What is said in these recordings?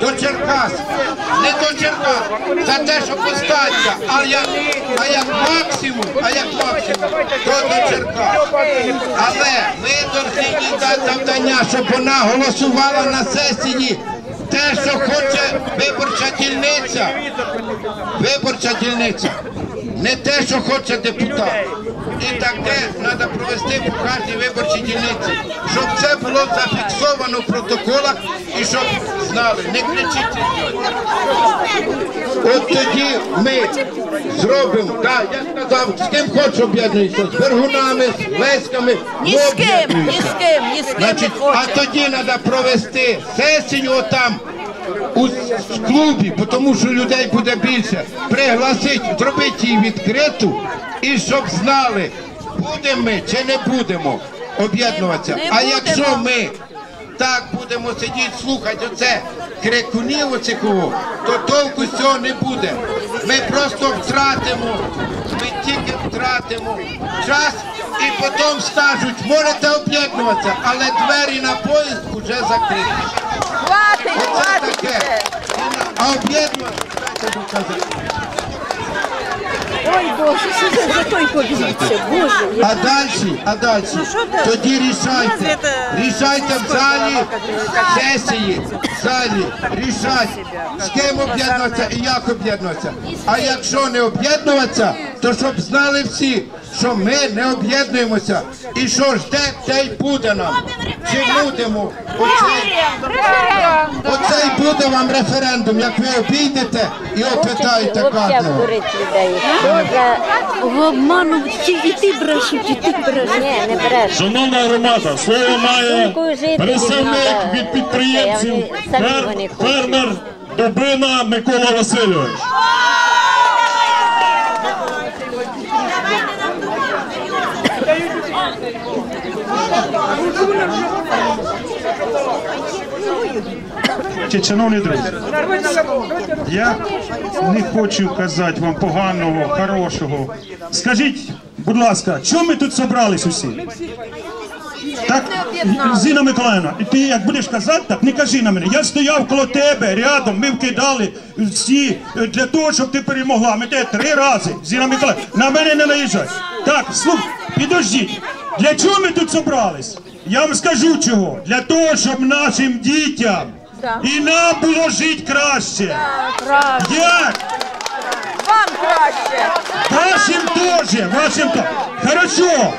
до Черкас. Не до Черкас. За те, що постаття, А як, а як максимум, а як максимум, то до Черкас. Але ми повинні дати завдання, щоб вона голосувала на сесії. Те, що хоче виборча дільниця, виборча дільниця, не те, що хоче депутат. І таке треба провести по кожній виборчій дільниці, щоб це було зафіксовано в протоколах і щоб знали, не кричіть. От тоді ми зробимо, так, я сказав, з ким хочу об'єднуюся, з Бергунами, з Леськами, Ні з ким, ні з ким, ні з ким не Значить, а тоді треба провести сесію отам у клубі, тому що людей буде більше. Пригласити, зробити її відкриту і щоб знали, будемо ми чи не будемо об'єднуватися. А якщо ми так будемо сидіти, слухати оце крикунів оцього, то толку з цього не буде. Ми просто втратимо, ми тільки втратимо час і потім скажуть, можете об'єднуватися, але двері на поїзд вже закриті. Хватить, хватить. Ой, Боже, що це за той подивіться, Боже. А далі, а далі, тоді рішайте, рішайте в залі сесії, в залі, рішайте, з ким об'єднуватися і як об'єднуватися. А якщо не об'єднуватися, то щоб знали всі, що ми не об'єднуємося і що жде, те й буде нам. Чи будемо оцей, оцей буде вам референдум, як ви обійдете і опитаєте кожного. В обману ті- і ти брешеш, і ти брешеш. Ні, не береш. Шановна громада, слово має представник від підприємців, фермер Добина Микола Васильович. Шановні друзі, я не хочу казати вам поганого, хорошого. Скажіть, будь ласка, чому ми тут зібрались усі? Так, Зіна Миколаївна, ти як будеш казати, так не кажи на мене. Я стояв коло тебе рядом, ми вкидали всі е, для того, щоб ти перемогла. Ми тебе три рази. Зіна Миколаївна, на мене не наїжджай. Так, слухай, підождіть. Для чого ми тут зібрались? Я вам скажу чого. Для того, щоб нашим дітям і нам було жити краще. Як? Вам краще. Вашим теж, вашим теж. Хорошо.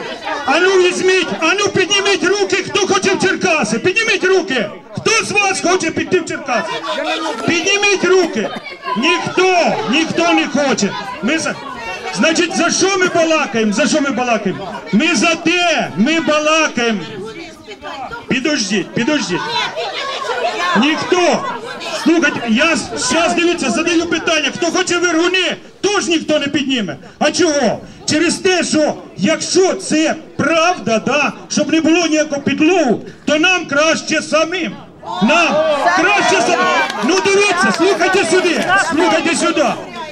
А ну візьміть, а ну підніміть руки, хто хоче в Черкаси. Підніміть руки. Хто з вас хоче піти в Черкаси? Підніміть руки. Ніхто, ніхто не хоче. Ми за... Значить, за що ми балакаємо? За що ми балакаємо? Ми за те, ми балакаємо. Підождіть, підождіть. Ніхто. Слухайте, я зараз дивіться, задаю питання, хто хоче вергуни, теж ніхто не підніме. А чого? Через те, що якщо це правда, да, щоб не було ніякого підлогу, то нам краще самим. Нам краще самим. Ну дивіться, слухайте сюди, слухайте сюди.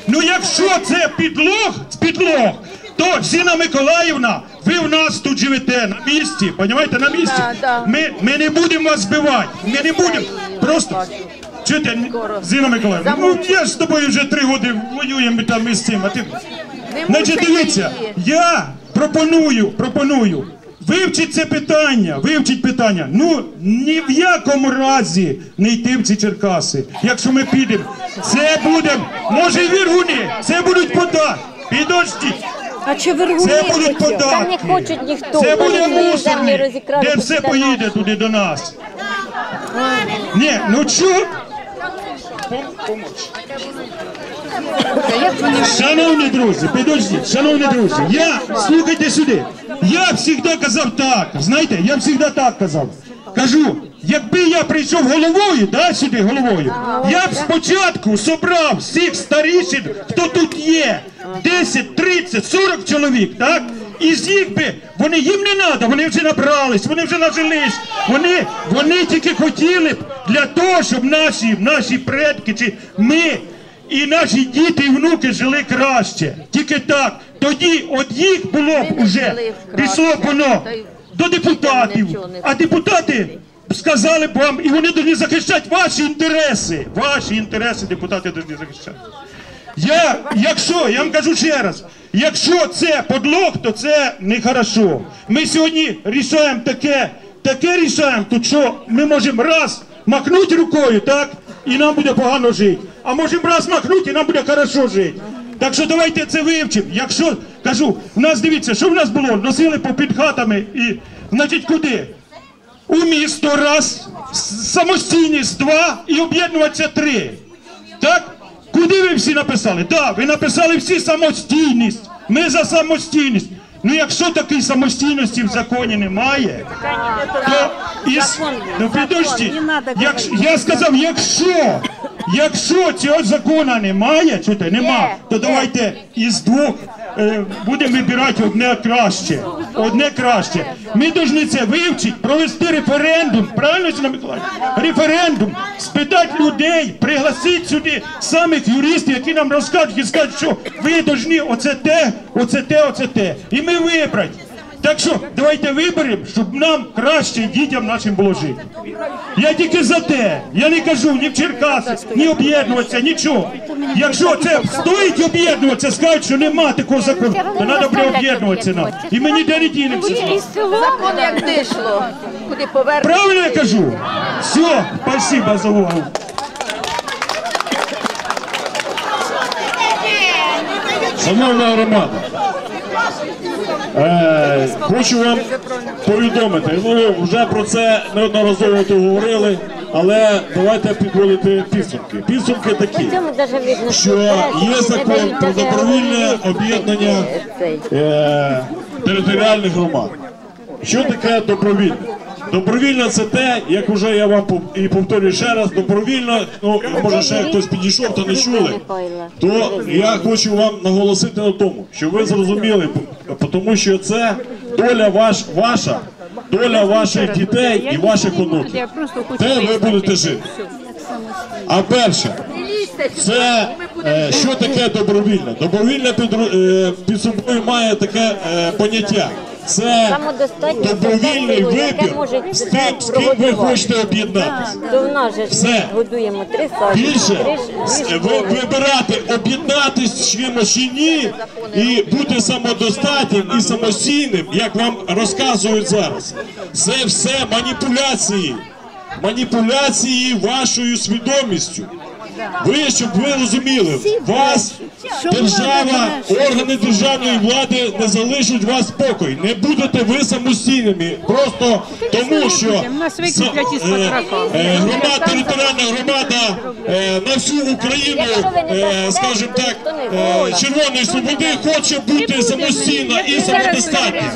Ну якщо це підлог, підлог, то Зіна Миколаївна, ви в нас тут живете на місці, понімаєте, на місці. Ми, ми не будемо вас збивати, ми не будемо. Просто чуєте, Зіна Миколаївна, ну я ж з тобою вже три роки воюємо там із цим, а ти. Значить, дивіться, я пропоную, пропоную. Вивчіть це питання, вивчіть питання. Ну ні в якому разі не йти в ці Черкаси. Якщо ми підемо, це буде, може віргуни, це будуть податки. Підождіть, А чи вергуни це будуть хотять? Та не хочуть ніхто. Це буде свої землі мусорник, розікрали, де все поїде туди до нас. Ні, ну чо? Шановні друзі, підождіть, шановні друзі, я слухайте сюди. Я завжди казав так. Знаєте, я завжди так казав. Кажу, якби я прийшов головою, да, сюди головою, я б спочатку собрав всіх старішин, хто тут є, 10, 30, 40 чоловік, так? І з їх би, вони їм не треба, вони вже набрались, вони вже нажились. Вони, вони тільки хотіли б для того, щоб наші, наші предки чи ми і наші діти і внуки жили краще. Тільки так. Тоді от їх було б уже пішло б воно до депутатів. А депутати, сказали б вам, і вони повинні захищати ваші інтереси. Ваші інтереси депутати повинні захищати. Я, якщо, я вам кажу ще раз, якщо це подлог, то це не хорошо. Ми сьогодні рішаємо таке, таке рішаємо, тут що ми можемо раз махнути рукою, так, і нам буде погано жити. А можемо раз махнути, і нам буде хорошо жити. Так що давайте це вивчимо. Якщо, кажу, в нас дивіться, що в нас було? Носили по під хатами і, значить, куди? У місто раз, самостійність два і об'єднуватися три. Так? Куди ви всі написали? Так, ви написали всі самостійність. Ми за самостійність. Ну якщо такої самостійності в законі немає, то із... ну підождіть, якщо, я сказав, якщо, якщо цього закону немає, чути, нема, то давайте із двох е, будемо вибирати одне краще. Одне краще. Ми повинні це вивчити, провести референдум. Правильно, Сіна Миколаївна? Референдум, спитати людей, пригласити сюди самих юристів, які нам розкажуть і скажуть, що ви повинні оце те, оце те, оце те. І ми вибрати. Так що давайте виберемо, щоб нам краще дітям нашим було жити. Я тільки за те. Я не кажу ні в Черкаси, ні об'єднуватися, нічого. Якщо це стоїть об'єднуватися, скажуть, що нема такого закону, то треба буде об'єднуватися нам. І ми ніде не дінемося. Закон як дишло. Куди повернути? Правильно я кажу? Все, спасибо за увагу. Шановна громада, е, хочу вам повідомити. Ну вже про це неодноразово говорили, але давайте підводити підсумки. Підсумки такі, що є закон про добровільне об'єднання е, територіальних громад. Що таке добровільне? Добровільно це те, як вже я вам і повторюю ще раз, добровільно, ну може ще хтось підійшов, то не чули. То я хочу вам наголосити на тому, що ви зрозуміли, тому що це доля ваш, ваша, доля ваших дітей і ваших онуків. Де ви будете жити? А перше, це е, що таке добровільне? Добровільне під, е, під собою має таке е, поняття. Це добровільний вибір з тим, з ким ви хочете об'єднатися. То в нас же Все. годуємо три Більше ви вибирати, об'єднатись з чимось чи ні, і бути самодостатнім і самостійним, як вам розказують зараз. Це все маніпуляції. Маніпуляції вашою свідомістю. Ви, щоб ви розуміли, вас держава, органи державної влади не залишать вас спокій. Не будете ви самостійними. Просто тому, що е, е, громада, територіальна громада е, на всю Україну, скажімо так, Червоної Свободи хоче бути самостійна і самодостатня.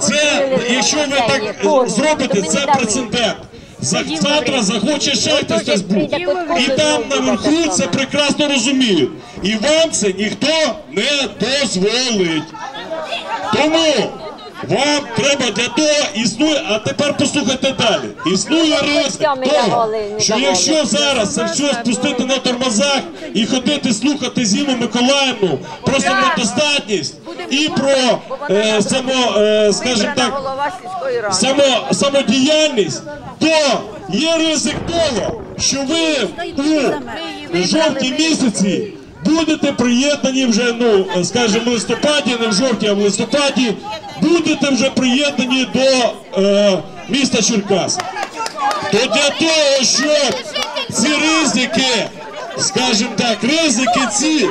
Це, якщо ви так зробите, це прецедент. За- Завтра захоче ще хтось бути. І там наверху це прекрасно розуміють. І вам це ніхто не дозволить. Тому вам треба для того існує, а тепер послухайте далі. Існує ризик того, що якщо зараз це все спустити на тормозах і ходити слухати Зіну Миколаївну про самодостатність і про е, само, е, скажімо так, само, самодіяльність, то є ризик того, що ви у жовтні місяці будете приєднані вже, ну скажімо, в листопаді, не в жовтні, а в листопаді, будете вже приєднані до е, міста Черкас. То для того, щоб ці ризики, скажімо так, ризики ці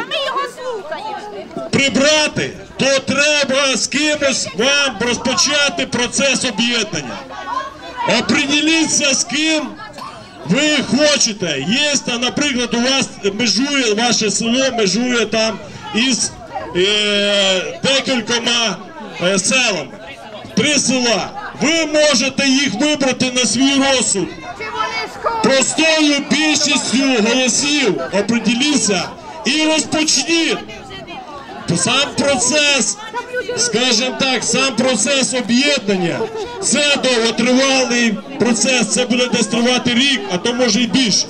прибрати, то треба з кимось вам розпочати процес об'єднання. Оприділіться з ким ви хочете. Є, наприклад, у вас межує ваше село, межує там із е, декількома е, селами. Три села. Ви можете їх вибрати на свій розсуд. Простою більшістю голосів оприділіться і розпочніть сам процес, скажімо так, сам процес об'єднання, це довготривалий процес, це буде десь тривати рік, а то може і більше.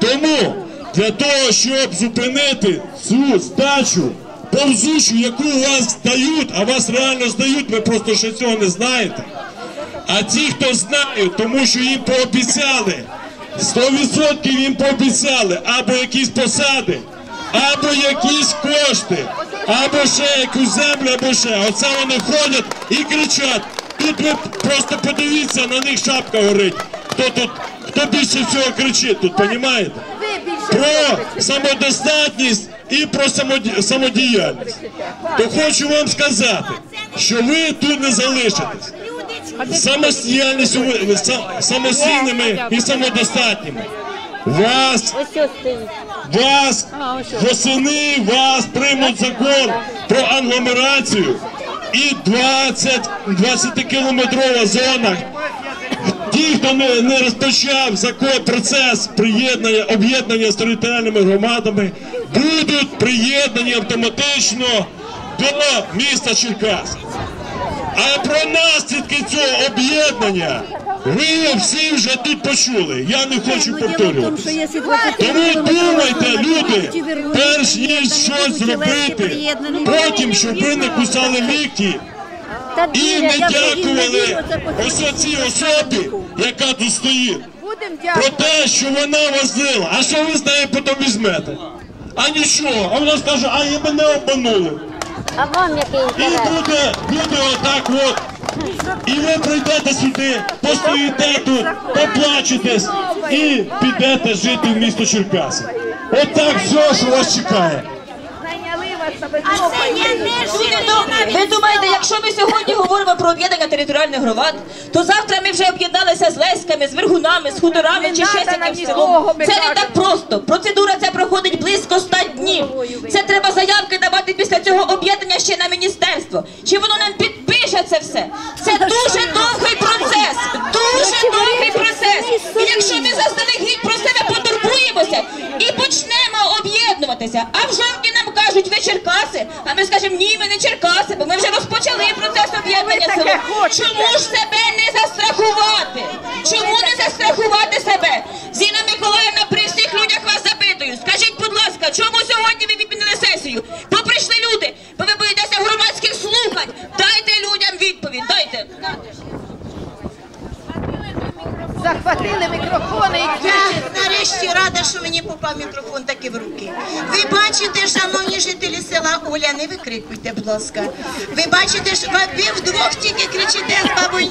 Тому для того, щоб зупинити цю здачу повзучу, яку вас здають, а вас реально здають, ви просто ще цього не знаєте. А ті, хто знають, тому що їм пообіцяли, 100% їм пообіцяли або якісь посади, або якісь кошти, або ще якусь землю, або ще. Оце вони ходять і кричать. Тут ви просто подивіться, на них шапка горить. Хто тут, хто більше всього кричить тут, більше Про самодостатність і про самоді- самодіяльність. То хочу вам сказати, що ви тут не залишитесь. Самостійними і самодостатніми. Вас вас восени вас приймуть закон про агломерацію і 20 20 кілометрова зона. Ті, хто не, не розпочав закон процес приєднання об'єднання з територіальними громадами, будуть приєднані автоматично до міста Черкас. А про наслідки цього об'єднання ви всі вже тут почули. Я не хочу повторюватися. Тому думайте, люди, перш ніж щось зробити, потім, щоб ви не кусали лікті і не дякували ось оцій особі, яка тут стоїть, про те, що вона возила. А що ви з нею потім візьмете? А нічого, а вона скаже, а і мене обманули. А вам який І буде, буде отак от. І ви прийдете сюди, постоїте тут, поплачетесь і підете жити в місто Черкаси. Отак все, що вас чекає. Ви думаєте, якщо ми сьогодні говоримо про об'єднання територіальних громад, то завтра ми вже об'єдналися з Леськами, з Вергунами, з хуторами чи ще з селом. Це не так просто. Процедура ця проходить близько 100 днів. Це треба заявки давати після цього об'єднання ще на міністерство. Чи воно нам підпише це все? Це дуже довгий процес. Дуже довгий процес. І якщо ми заздалегідь про себе потурбуємося і почнемо об'єднуватися, а в жовтні нам кажуть, ви Черкаси, а ми скажемо, ні, ми не Черкаси, бо ми вже розпочали процес об'єднання села. Чому ж себе не застрахувати? Чому не застрахувати себе? Зіна Миколаївна, при всіх людях вас запитую. Скажіть, будь ласка, чому сьогодні ви відмінили сесію? Бо прийшли люди, бо ви боїтеся громадських слухань. Дайте людям відповідь, дайте. Захватили мікрофони і Я кричать. нарешті рада, що мені попав мікрофон таки в руки. Ви бачите, шановні жителі села Оля, не викрикуйте, будь ласка. Ви бачите, що ви вдвох тільки кричите з бабою.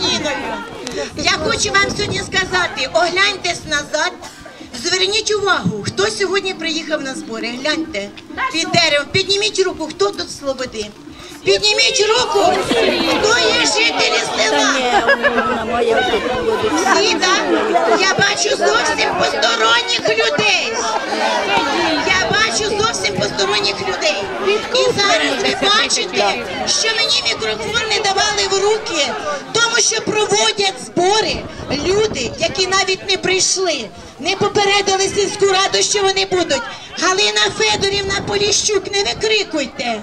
Я хочу вам сьогодні сказати, огляньтесь назад. Зверніть увагу, хто сьогодні приїхав на збори. Гляньте під деревом. Підніміть руку, хто тут Слободи. Підніміть руку, хто є жителі села. Всі, так? Я бачу зовсім посторонніх людей. Я бачу зовсім посторонніх людей. І зараз ви бачите, що мені мікрофон не давали в руки, тому що проводять збори люди, які навіть не прийшли, не попередили сільську раду, що вони будуть. Галина Федорівна Поліщук, не викрикуйте.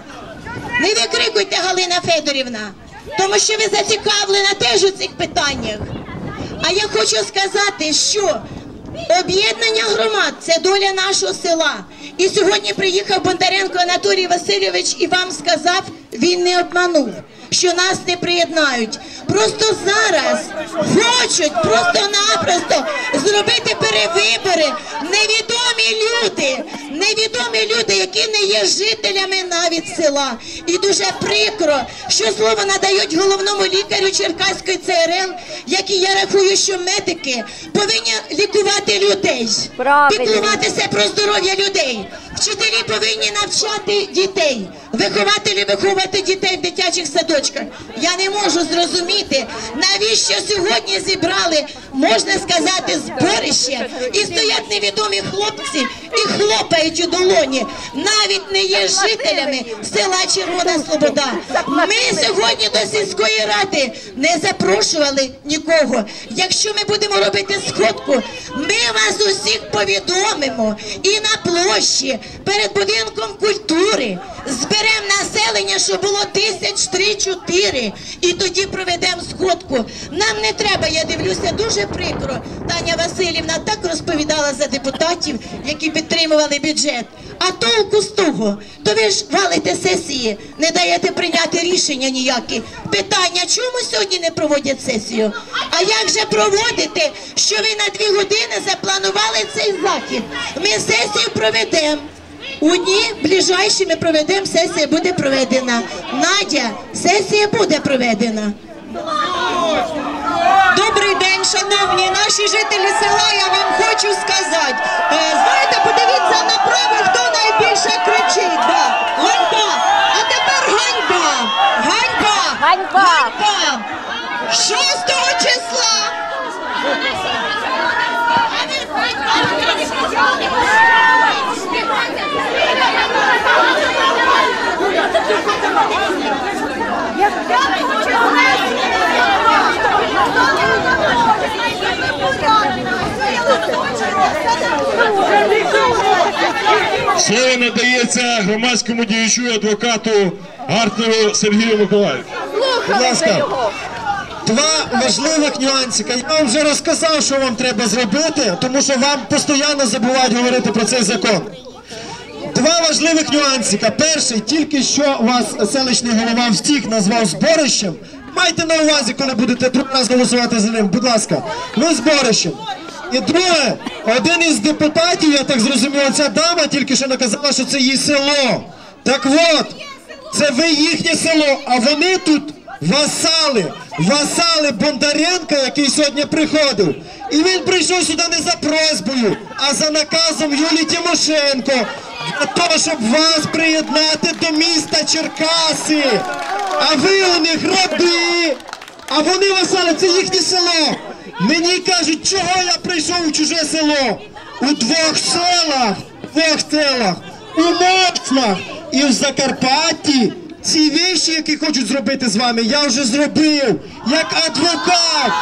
Не викрикуйте, Галина Федорівна, тому що ви зацікавлена теж у цих питаннях. А я хочу сказати, що об'єднання громад це доля нашого села. І сьогодні приїхав Бондаренко Анатолій Васильович і вам сказав, він не обманув, що нас не приєднають. Просто зараз хочуть просто-напросто зробити перевибори невідомі люди, невідомі люди, які не є жителями навіть села. І дуже прикро, що слово надають головному лікарю Черкаської ЦРЛ, який я рахую, що медики повинні лікувати людей, піклуватися про здоров'я людей. Вчителі повинні навчати дітей, вихователі виховувати дітей в дитячих садочках. Я не можу зрозуміти, навіщо сьогодні зібрали, можна сказати, зборище, і стоять невідомі хлопці і хлопають у долоні. Навіть не є жителями села Червона Слобода. Ми сьогодні до сільської ради не запрошували нікого. Якщо ми будемо робити сходку, ми вас усіх повідомимо і на площі перед будинком культури зберемо населення, що було тисяч три-чотири, і тоді проведемо сходку. Нам не треба, я дивлюся, дуже прикро. Таня Васильівна так розповідала за депутатів, які підтримували бюджет. А толку з того, то ви ж валите сесії, не даєте прийняти рішення ніякі. Питання, чому сьогодні не проводять сесію? А як же проводити, що ви на дві години запланували цей захід? Ми сесію проведемо. У дні ближайші ми проведемо, сесія буде проведена. Надя, сесія буде проведена. Добрий день, шановні наші жителі села. Я вам хочу сказати. Е, знаєте, подивіться направо, хто найбільше кричить. Да. Ганьба. А тепер ганьба. Ганьба. Ганьба. Слово надається громадському діячу і адвокату Гартнеру Сергію Миколаївичу. Будь ласка, два важливих нюансика. Я вам вже розказав, що вам треба зробити, тому що вам постійно забувають говорити про цей закон. Два важливих нюансика. Перший, тільки що вас селищний голова втік назвав зборищем. Майте на увазі, коли будете другий раз голосувати за ним. Будь ласка, ви зборищем. І друге, один із депутатів, я так зрозумів, ця дама тільки що наказала, що це її село. Так от, це ви їхнє село, а вони тут васали, васали Бондаренка, який сьогодні приходив. І він прийшов сюди не за просьбою, а за наказом Юлії Тимошенко. Для того, щоб вас приєднати до міста Черкаси. А ви у них раби. А вони васали, це їхнє село. Мені кажуть, чого я прийшов у чуже село? У двох селах, двох селах, у Моцнах і в Закарпатті. Ці віші, які хочуть зробити з вами, я вже зробив. Як адвокат,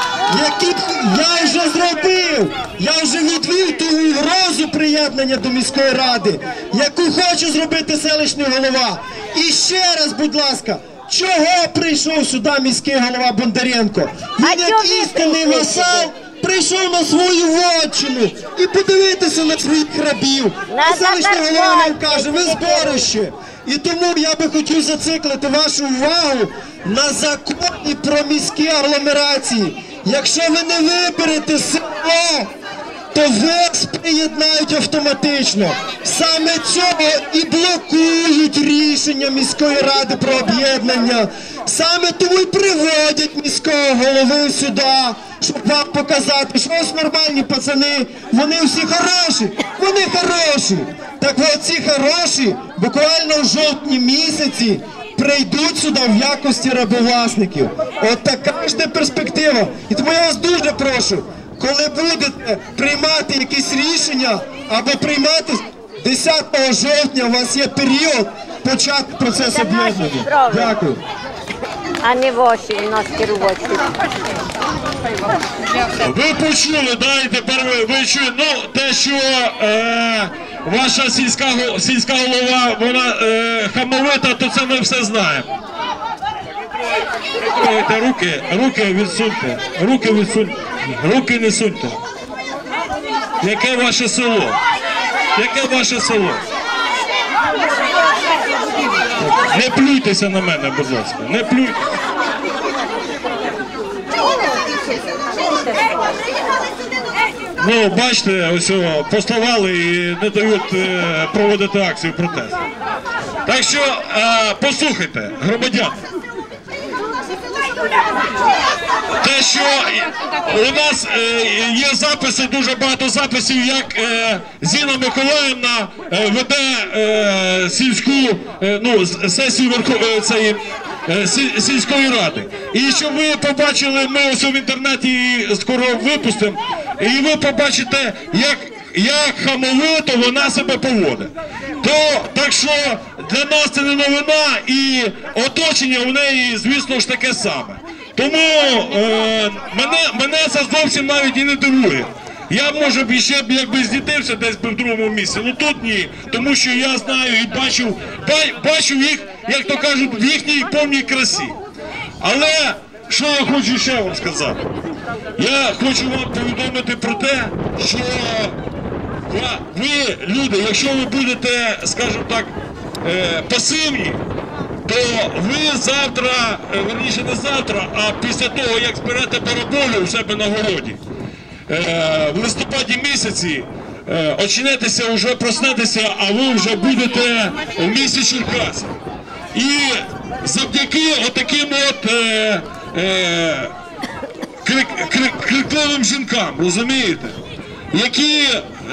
які я вже зробив. Я вже відвів ту угрозу приєднання до міської ради, яку хоче зробити селищний голова. І ще раз, будь ласка, чого прийшов сюди міський голова Бондаренко? Він як істинний васал прийшов на свою вотчину і подивитися на своїх рабів. На А селищний голова нам каже, ви зборище. І тому я би хотів зациклити вашу увагу на законі про міські агломерації. Якщо ви не виберете село, то вас приєднають автоматично. Саме цього і блокують рішення міської ради про об'єднання. Саме тому і приводять міського голови сюди, щоб вам показати, що ось нормальні пацани, вони всі хороші, вони хороші. Так от ці хороші буквально в жовтні місяці прийдуть сюди в якості рабовласників. От така ж де перспектива. І тому я вас дуже прошу, коли будете приймати якісь рішення або приймати 10 жовтня, у вас є період почати процес об'єднання. Дякую. а не ваші у нас керувати. Ви почули, да, і тепер ви, ви чуєте, ну, те, що е, ваша сільська, сільська голова, вона е, хамовита, то це ми все знаємо. Прикройте руки, руки відсуньте, руки відсуньте, руки не суньте. Яке ваше село? Яке ваше село? Не плюйтеся на мене, будь ласка, не плюйтеся. Ну, бачите, ось о, послали і не дають е, проводити акцію протесту. Так що е, послухайте, громадяни. Те, що у нас е, є записи, дуже багато записів, як е, Зіна Миколаївна е, веде сільську ну, сесію Верхов... е, цієї, сільської ради. І щоб ви побачили, ми ось в інтернеті її скоро випустимо, і ви побачите, як, як хамовито вона себе поводить. То так що для нас це не новина, і оточення в неї, звісно ж, таке саме. Тому е, мене, мене це зовсім навіть і не дивує. Я може ще б якби здітився десь в другому місці. Ну тут ні. Тому що я знаю і бачу, бачу їх, як то кажуть, в їхній повній красі. Але що я хочу ще вам сказати? Я хочу вам повідомити про те, що ви, люди, якщо ви будете, скажімо так, пасивні, то ви завтра, е, верніше не завтра, а після того, як зберете бараболю у себе на городі, е, в листопаді місяці е, очнетеся, вже проснетеся, а ви вже будете в місті Черкаси. І завдяки отаким от е, е, крик, крик, крикливим жінкам, розумієте? Які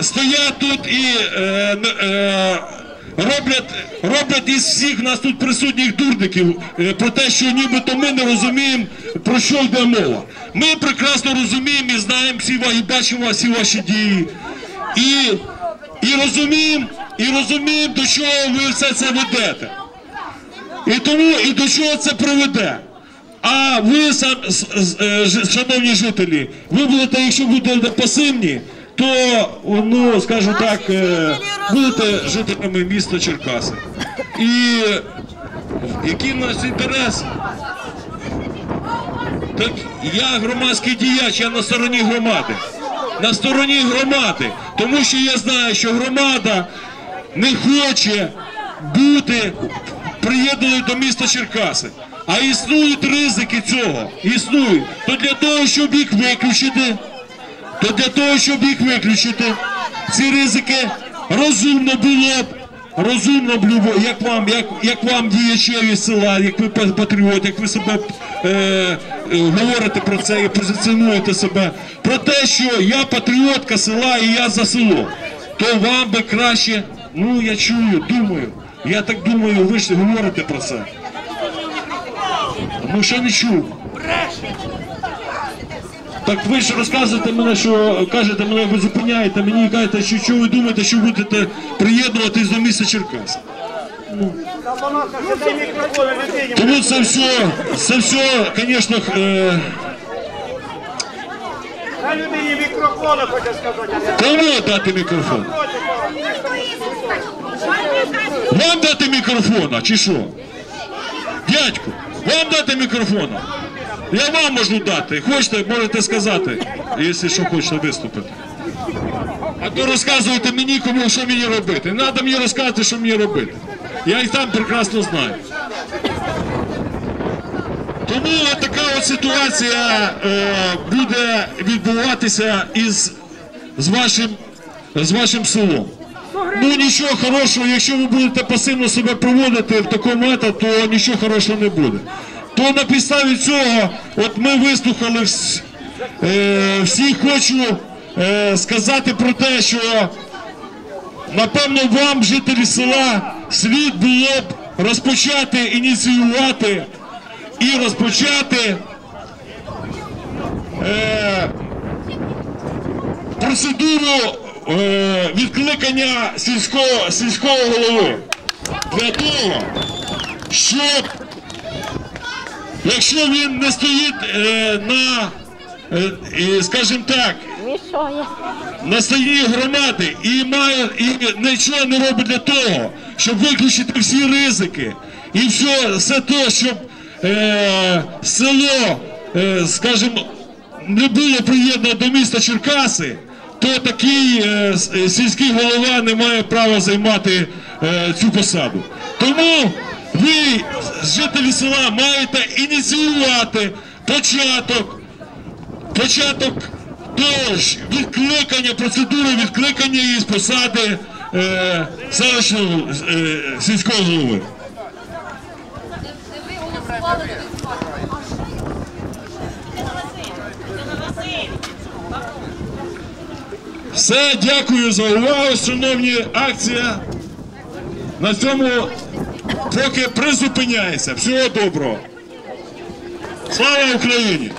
стоять тут і е, е, роблять, роблять із всіх нас тут присутніх дурників е, про те, що нібито ми не розуміємо, про що йде мова. Ми прекрасно розуміємо і знаємо всі і бачимо всі ваші дії. І, і розуміємо, і розуміємо, до чого ви все це ведете. І тому і до чого це приведе. А ви, сам, е, шановні жителі, ви будете, якщо будете пасивні, то, ну, скажу так, е, будете жителями міста Черкаси. І який в нас інтерес? Так я громадський діяч, я на стороні громади. На стороні громади. Тому що я знаю, що громада не хоче бути приєднаною до міста Черкаси. А існують ризики цього. Існують. То для того, щоб їх виключити, то для того, щоб їх виключити, ці ризики розумно було б. Розумно було, як вам, як, як вам діячеві села, як ви патріот, як ви себе е, е, говорите про це і позиціонуєте себе, про те, що я патріотка села і я за село, то вам би краще, ну я чую, думаю, я так думаю, ви ж говорите про це. Ну ще не чув. Так ви ж розказуєте мене, що кажете мене, ви зупиняєте мені кажете, що, що ви думаєте, що будете приєднуватись до міста Черкас. Ну. Тому це все, це все, звісно, е, На людині мікрофона хоче сказати. кому дати мікрофон? Вам дати мікрофона, чи що? Дядьку, вам дати мікрофона? Я вам можу дати. Хочете, можете сказати, якщо що хочете виступити. А то розказуєте мені, кому що мені робити. Треба мені розказувати, що мені робити. Я і там прекрасно знаю. Тому така от ситуація е, буде відбуватися із з вашим, з вашим селом. Ну нічого хорошого, якщо ви будете пасивно себе проводити в такому мета, то нічого хорошого не буде. То на підставі цього, от ми вислухали е, всі, хочу е, сказати про те, що напевно вам, жителі села, слід було б розпочати ініціювати і розпочати е, процедуру е, відкликання сільського, сільського голови. Для того, щоб якщо він не стоїть е, на, е, скажімо так, на стороні громади і має і нічого не робить для того, щоб виключити всі ризики і все, все те, щоб е, село, е, скажімо, не було приєднано до міста Черкаси, то такий е, е, сільський голова не має права займати е, цю посаду. Тому ви, жителі села, маєте ініціювати початок початок того відкликання, процедури відкликання із посади е, селищного е, сільського голови. Все, дякую за увагу, шановні акція. На цьому поки призупиняється. Всього доброго. Слава Україні!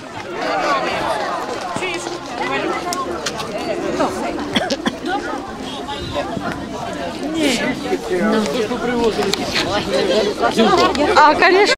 А, конечно.